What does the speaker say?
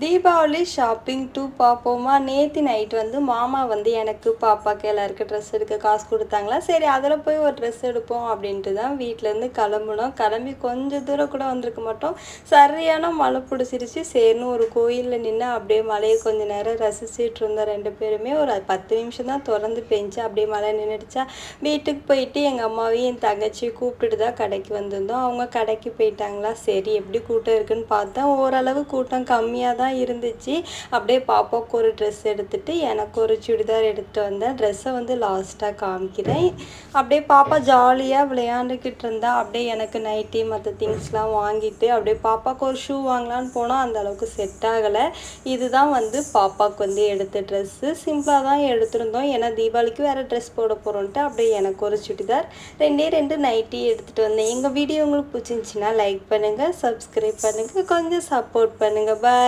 Deepavali shopping two பார்ப்போமா நேற்று night வந்து மாமா வந்து எனக்கு பாப்பாக்கு எல்லாருக்கும் ட்ரெஸ் எடுக்க காசு கொடுத்தாங்களா? சரி அதில் போய் ஒரு ட்ரெஸ் எடுப்போம் அப்படின்ட்டு தான் வீட்டிலேருந்து கிளம்புனோம். கிளம்பி கொஞ்சம் தூரம் கூட வந்திருக்க மாட்டோம். சரியான மழை பிடிச்சிருச்சு. சரின்னு ஒரு கோயிலில் நின்று அப்படியே மழையை கொஞ்ச நேரம் ரசிச்சுட்டு இருந்தோம் ரெண்டு பேருமே ஒரு பத்து நிமிஷம் தான் திறந்து பெஞ்சு அப்படியே மழை நின்றுடுச்சா வீட்டுக்கு போயிட்டு எங்கள் அம்மாவையும் என் தங்கச்சியை கூப்பிட்டுட்டு தான் கடைக்கு வந்திருந்தோம். அவங்க கடைக்கு போயிட்டாங்களா? சரி எப்படி கூட்டம் இருக்குன்னு பார்த்தா ஓரளவு கூட்டம் கம்மியாக தான் இருந்துச்சு. அப்படியே பாப்பாவுக்கு ஒரு ட்ரெஸ் எடுத்துகிட்டு எனக்கு ஒரு சுடிதார் எடுத்துகிட்டு வந்தேன். ட்ரெஸ்ஸை வந்து லாஸ்ட்டாக காமிக்கிறேன். அப்படியே பாப்பா ஜாலியாக விளையாண்டுக்கிட்டு இருந்தா அப்படியே எனக்கு நைட்டி மற்ற திங்ஸ்லாம் வாங்கிட்டு அப்படியே பாப்பாவுக்கு ஒரு ஷூ வாங்கலான்னு போனால் அந்த அளவுக்கு செட் ஆகலை. இதுதான் வந்து பாப்பாவுக்கு வந்து எடுத்த ட்ரெஸ்ஸு சிம்பிளாக தான் எடுத்திருந்தோம். ஏன்னா தீபாவளிக்கு வேறு ட்ரெஸ் போட போகிறோன்ட்டு அப்படியே எனக்கு ஒரு சுடிதார் ரெண்டே ரெண்டு நைட்டி எடுத்துகிட்டு வந்தேன். எங்கள் வீடியோ உங்களுக்கு பிடிச்சிருந்துச்சின்னா லைக் பண்ணுங்கள் சப்ஸ்கிரைப் பண்ணுங்கள் கொஞ்சம் சப்போர்ட் பண்ணுங்கள் பாய்